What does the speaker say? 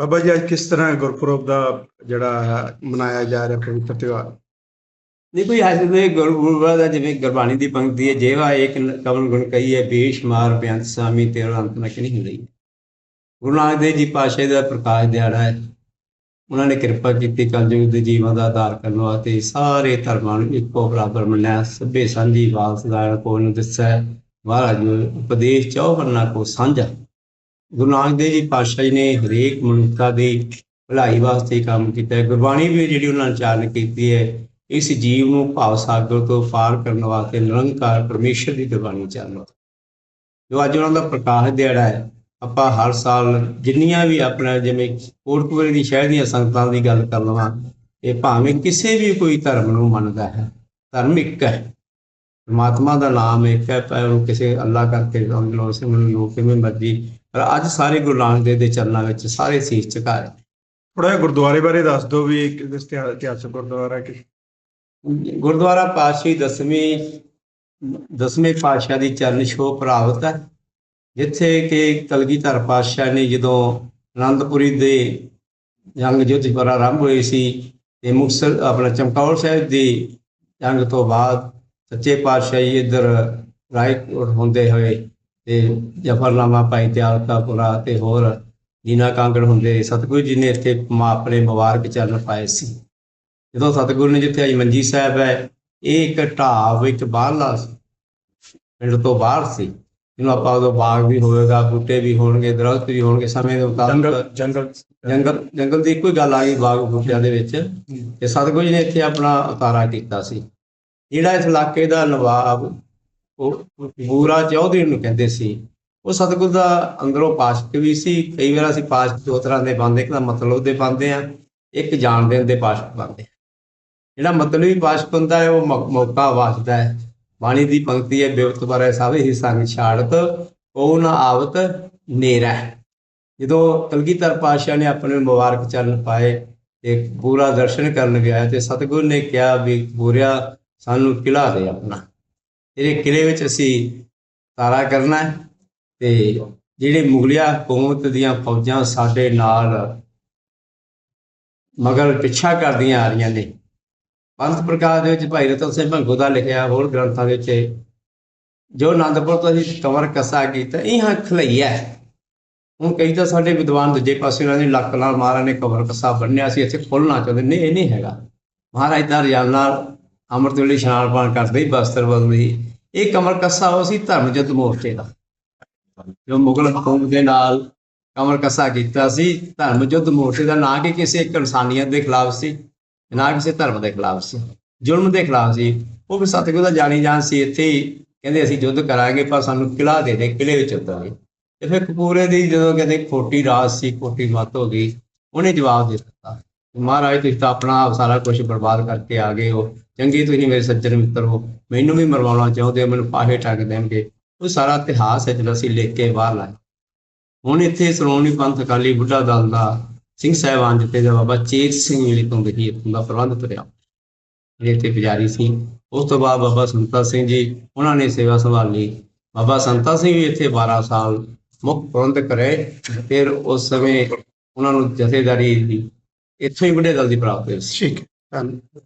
ਬਾਬਾ ਜੀ, ਅੱਜ ਕਿਸ ਤਰ੍ਹਾਂ ਗੁਰਪੁਰਬ ਦਾ ਜਿਹੜਾ ਮਨਾਇਆ ਜਾ ਰਿਹਾ ਪਵਿੱਤਰ ਤਿਉਹਾਰ? ਨਹੀਂ ਕੋਈ ਅੱਜ ਦੇ ਗੁਰਪੁਰਬ ਦਾ ਜਿਵੇਂ ਗੁਰਬਾਣੀ ਦੀ ਪੰਕਤੀ ਹੈ, ਜੇਵਾ ਏਕ ਕਵਨ ਗੁਣ ਕਹੀਏ ਬੇਸ਼ਮਾਰ ਬੇਅੰਤ ਸਾਮੀ, ਤੇਰਾ ਅੰਤ ਨਾ ਨਹੀਂ ਹੁੰਦੀ ਗੁਰੂ ਨਾਨਕ ਦੇਵ ਜੀ ਪਾਸ਼ੇ ਦਾ ਪ੍ਰਕਾਸ਼ ਦਿਹਾੜਾ ਹੈ। ਉਹਨਾਂ ਨੇ ਕਿਰਪਾ ਕੀਤੀ ਕਲਯੁਗ ਦੇ ਜੀਵਾਂ ਦਾ ਆਧਾਰ ਕਰਨ ਵਾਸਤੇ ਸਾਰੇ ਧਰਮਾਂ ਨੂੰ ਇੱਕੋ ਬਰਾਬਰ ਮੰਨਿਆ। ਸਭੇ ਸਾਂਝੀ ਵਾਸ ਦਾ ਨੂੰ ਦੱਸਿਆ ਮਹਾਰਾਜ ਨੂੰ ਉਪਦੇਸ਼ ਚੌਵਰਨਾ ਕੋ ਸਾਂਝਾ। ਗੁਰੂ ਨਾਨਕ ਦੇਵ ਜੀ ਪਾਤਸ਼ਾਹ ਜੀ ਨੇ ਹਰੇਕ ਮਨੁੱਖਤਾ ਦੀ ਭਲਾਈ ਵਾਸਤੇ ਕੰਮ ਕੀਤਾ ਹੈ। ਗੁਰਬਾਣੀ ਵੀ ਜਿਹੜੀ ਉਹਨਾਂ ਨੇ ਚਾਰਨ ਕੀਤੀ ਹੈ, ਇਸ ਜੀਵ ਨੂੰ ਭਾਵ ਸਾਗਰ ਤੋਂ ਪਾਰ ਕਰਨ ਵਾਸਤੇ ਨਿਰੰਕਾਰ ਪਰਮੇਸ਼ਰ ਦੀ ਗੁਰਬਾਣੀ ਚਾਲੋ ਜੋ ਅੱਜ ਉਹਨਾਂ ਦਾ ਪ੍ਰਕਾਸ਼ ਦਿਹਾੜਾ ਹੈ, ਆਪਾਂ ਹਰ ਸਾਲ ਜਿੰਨੀਆਂ ਵੀ ਆਪਣਾ ਜਿਵੇਂ ਕੋਟਕਪੁਰੇ ਦੀ ਸ਼ਹਿਰ ਦੀਆਂ ਸੰਗਤਾਂ ਦੀ ਗੱਲ ਕਰ ਲਵਾਂ, ਇਹ ਭਾਵੇਂ ਕਿਸੇ ਵੀ ਕੋਈ ਧਰਮ ਨੂੰ ਮੰਨਦਾ ਹੈ, ਧਰਮ ਇੱਕ ਹੈ। ਪਰਮਾਤਮਾ ਦਾ ਨਾਮ ਇੱਕ ਹੈ, ਪਰ ਕਿਸੇ ਅੱਲਾ ਕਰਕੇ ਸਮਝ ਲਓ, ਸਿਮਰਨ ਲੋ ਕਿਵੇਂ ਮਰਜ਼ੀ ਅੱਜ ਸਾਰੇ ਗੁਰੂ ਨਾਨਕ ਦੇਵ ਦੇ ਚਰਨਾਂ ਵਿੱਚ ਸਾਰੇ ਸੀਸ ਝੁਕਾਏ ਥੋੜਾ ਜਿਹਾ ਗੁਰਦੁਆਰੇ ਬਾਰੇ ਦੱਸ ਦਿਓ ਵੀ ਇਤਿਹਾਸਕ ਗੁਰਦੁਆਰਾ ਕਿ ਗੁਰਦੁਆਰਾ ਪਾਤਸ਼ਾਹੀ ਦਸਵੀਂ ਦਸਵੇਂ ਪਾਤਸ਼ਾਹ ਦੀ ਚਰਨ ਛੋਹ ਪ੍ਰਾਪਤ ਹੈ ਜਿੱਥੇ ਕਿ ਕਲਗੀਧਰ ਪਾਤਸ਼ਾਹ ਨੇ ਜਦੋਂ ਆਨੰਦਪੁਰੀ ਦੇ ਜੰਗ ਯੁੱਧ ਪਰ ਆਰੰਭ ਹੋਏ ਸੀ ਤੇ ਮੁਕਤਸਰ ਆਪਣਾ ਚਮਕੌਰ ਸਾਹਿਬ ਦੀ ਜੰਗ ਤੋਂ ਬਾਅਦ ਸੱਚੇ ਪਾਤਸ਼ਾਹ ਜੀ ਇੱਧਰ ਰਾਏਕੋਟ ਹੁੰਦੇ ਹੋਏ ਤੇ ਜਫਰਨਾਮਾ ਭਾਈ ਤਿਆਲ ਕਾ ਪੁਰਾ ਤੇ ਹੋਰ ਜੀਨਾ ਕਾਂਗੜ ਹੁੰਦੇ ਸਤਿਗੁਰੂ ਜੀ ਨੇ ਇੱਥੇ ਆਪਣੇ ਮੁਬਾਰਕ ਚਰਨ ਪਾਏ ਸੀ। ਜਦੋਂ ਸਤਿਗੁਰੂ ਨੇ ਜਿੱਥੇ ਅੱਜ ਮੰਜੀ ਸਾਹਿਬ ਹੈ ਇਹ ਇੱਕ ਢਾਬ ਇੱਕ ਬਾਹਰਲਾ ਸੀ। ਪਿੰਡ ਤੋਂ ਬਾਹਰ ਸੀ। ਜਿਹਨੂੰ ਆਪਾਂ ਉਦੋਂ ਬਾਗ ਵੀ ਹੋਵੇਗਾ ਬੂਟੇ ਵੀ ਹੋਣਗੇ ਦਰਖਤ ਵੀ ਹੋਣਗੇ ਸਮੇਂ ਦੇ ਮੁਤਾਬਕ ਜੰਗਲ ਜੰਗਲ। ਜੰਗਲ ਦੀ ਹੀ ਗੱਲ ਆ ਗਈ ਬਾਗ ਬੂਟਿਆਂ ਦੇ ਵਿੱਚ। ਤੇ ਸਤਿਗੁਰੂ ਜੀ ਨੇ ਇੱਥੇ ਆਪਣਾ ਉਤਾਰਾ ਕੀਤਾ ਸੀ। ਜਿਹੜਾ ਇਸ ਇਲਾਕੇ ਦਾ ਨਵਾਬ ਉਹ ਪੂਰਾ ਚੌਧਰੀ ਨੂੰ ਕਹਿੰਦੇ ਸੀ। ਉਹ ਸਤਿਗੁਰੂ ਦਾ ਅੰਦਰੋਂ ਪਾਸ਼ਕ ਵੀ ਸੀ। ਕਈ ਵਾਰ ਅਸੀਂ ਪਾਸ਼ਕ ਦੋ ਤਰ੍ਹਾਂ ਦੇ ਪਾਉਂਦੇ। ਇੱਕ ਤਾਂ ਮਤਲਬ ਦੇ ਪਾਉਂਦੇ ਆ, ਇੱਕ ਜਾਣ ਦੇਣ ਦੇ ਪਾਸ਼ਕ ਪਾਉਂਦੇ ਆ। ਜਿਹੜਾ ਮਤਲਬੀ ਪਾਸ਼ਕ ਹੁੰਦਾ ਹੈ, ਉਹ ਮੌ- ਮੌਕਾ ਵਾਸਦਾ ਹੈ। ਬਾਣੀ ਦੀ ਪੰਕਤੀ ਹੈ, ਬਿਵਤ ਬਾਰੇ ਸਭ ਹੀ ਸੰਗ ਛਾੜਤ ਉਹ ਨਾ ਆਵਤ ਨੇਰਾ। ਜਦੋਂ ਕਲਗੀਧਰ ਪਾਤਸ਼ਾਹ ਨੇ ਆਪਣੇ ਮੁਬਾਰਕ ਚਰਨ ਪਾਏ ਤੇ ਪੂਰਾ ਦਰਸ਼ਨ ਕਰਨ ਗਿਆ ਤੇ ਸਤਿਗੁਰੂ ਨੇ ਕਿਹਾ ਵੀ ਪੂਰਿਆ ਸਾਨੂੰ ਕਿਲਾ ਦੇ ਆਪਣਾ। ਇਹਦੇ ਕਿਲੇ ਵਿੱਚ ਅਸੀਂ ਤਾਰਾ ਕਰਨਾ ਹੈ ਤੇ ਜਿਹੜੇ ਮੁਗਲਿਆ ਹਕੂਮਤ ਦੀਆਂ ਫੌਜਾਂ ਸਾਡੇ ਨਾਲ ਮਗਰ ਪਿੱਛਾ ਕਰਦੀਆਂ ਆ ਰਹੀਆਂ ਨੇ। ਪੰਥ ਪ੍ਰਕਾਸ਼ ਦੇ ਵਿੱਚ ਭਾਈ ਰਤਨ ਸਿੰਘ ਭੰਗੂ ਦਾ ਲਿਖਿਆ ਹੋਰ ਗ੍ਰੰਥਾਂ ਦੇ ਵਿੱਚ, ਜੋ ਆਨੰਦਪੁਰ ਤੋਂ ਅਸੀਂ ਕਮਰ ਕਸਾ ਕੀਤਾ, ਇਹ ਹਾਂ ਖਲਈਆ ਹੁਣ ਕਈ ਤਾਂ ਸਾਡੇ ਵਿਦਵਾਨ ਦੂਜੇ ਪਾਸੇ ਉਹਨਾਂ ਨੇ ਲੱਕ ਨਾਲ ਮਹਾਰਾਜ ਨੇ ਕਮਰ ਕਸਾ ਬੰਨਿਆ ਸੀ, ਇੱਥੇ ਖੋਲਣਾ ਚਾਹੁੰਦੇ। ਨਹੀਂ, ਇਹ ਨਹੀਂ ਹੈਗਾ। ਮਹਾਰਾਜ ਦਾ ਰਜਾਨਾ ਅੰਮ੍ਰਿਤ ਵੇਲੇ ਇਸ਼ਨਾਨ ਪਾਣ ਕਰਦੇ ਹੀ ਬਸਤਰ ਬਦਲਦੀ ਇਹ ਕਮਰ ਕੱਸਾ ਉਹ ਸੀ ਧਰਮ ਜਦ ਮੋਰਚੇ ਦਾ। ਜੋ ਮੁਗਲ ਹਕੂਮਤ ਦੇ ਨਾਲ ਕਮਰ ਕੱਸਾ ਕੀਤਾ ਸੀ ਧਰਮ ਯੁੱਧ ਮੋਰਚੇ ਦਾ ਨਾ ਕਿ ਕਿਸੇ ਇੱਕ ਇਨਸਾਨੀਅਤ ਦੇ ਖਿਲਾਫ ਸੀ, ਨਾ ਕਿਸੇ ਧਰਮ ਦੇ ਖਿਲਾਫ ਸੀ, ਜ਼ੁਲਮ ਦੇ ਖਿਲਾਫ ਸੀ। ਉਹ ਵੀ ਸਤਿਗੁਰੂ ਦਾ ਜਾਣੀ ਜਾਣ ਸੀ ਇੱਥੇ ਕਹਿੰਦੇ ਅਸੀਂ ਯੁੱਧ ਕਰਾਂਗੇ, ਪਰ ਸਾਨੂੰ ਕਿਲਾ ਦੇ ਦੇ ਕਿਲੇ ਵਿੱਚ ਉਤਰਾਂਗੇ ਤੇ ਫਿਰ ਕਪੂਰੇ ਦੀ ਜਦੋਂ ਕਹਿੰਦੇ ਖੋਟੀ ਰਾਜ ਸੀ, ਖੋਟੀ ਮੱਤ ਹੋ ਗਈ, ਉਹਨੇ ਜਵਾਬ ਦੇ ਦਿੱਤਾ। ਮਹਾਰਾਜ ਤੁਸੀਂ ਤਾਂ ਆਪਣਾ ਆਪ ਸਾਰਾ ਕੁਝ ਬਰਬਾਦ ਕਰਕੇ ਆ ਗਏ ਹੋ। ਚੰਗੇ ਤੁਸੀਂ ਮੇਰੇ ਸੱਜਣ ਮਿੱਤਰ ਹੋ, ਮੈਨੂੰ ਵੀ ਮਰਵਾਉਣਾ ਚਾਹੁੰਦੇ ਹੋ, ਮੈਨੂੰ ਪਾਹੇ ਠੱਗ ਦੇਣਗੇ। ਉਹ ਸਾਰਾ ਇਤਿਹਾਸ ਹੈ ਜਿਹੜਾ ਅਸੀਂ ਲਿਖ ਕੇ ਬਾਹਰ ਲਾਇਆ ਹੁਣ ਇੱਥੇ ਸ਼੍ਰੋਮਣੀ ਪੰਥ ਅਕਾਲੀ ਬੁੱਢਾ ਦਲ ਦਾ ਸਿੰਘ ਸਾਹਿਬਾਨ ਜਿੱਤੇ ਦਾ ਬਾਬਾ ਚੇਤ ਸਿੰਘ ਮਿਲੀ ਤੋਂ ਵਿਖੀ ਇੱਥੋਂ ਦਾ ਪ੍ਰਬੰਧ ਤੁਰਿਆ। ਜਿਹੜੇ ਇੱਥੇ ਪੁਜਾਰੀ ਸੀ। ਉਸ ਤੋਂ ਬਾਅਦ ਬਾਬਾ ਸੰਤਾ ਸਿੰਘ ਜੀ, ਉਹਨਾਂ ਨੇ ਸੇਵਾ ਸੰਭਾਲੀ। ਬਾਬਾ ਸੰਤਾ ਸਿੰਘ ਵੀ ਇੱਥੇ 12 ਸਾਲ ਮੁੱਖ ਪ੍ਰਬੰਧਕ ਰਹੇ। ਫਿਰ ਉਸ ਸਮੇਂ ਉਹਨਾਂ ਨੂੰ ਜਥੇਦਾਰੀ ਦੀ ਇੱਥੋਂ ਹੀ ਬੁੱਢੇ ਦਲ ਦੀ ਪ੍ਰਾਪਤ ਹੋਈ ਸੀ। ਠੀਕ ਹੈ ਧੰਨ-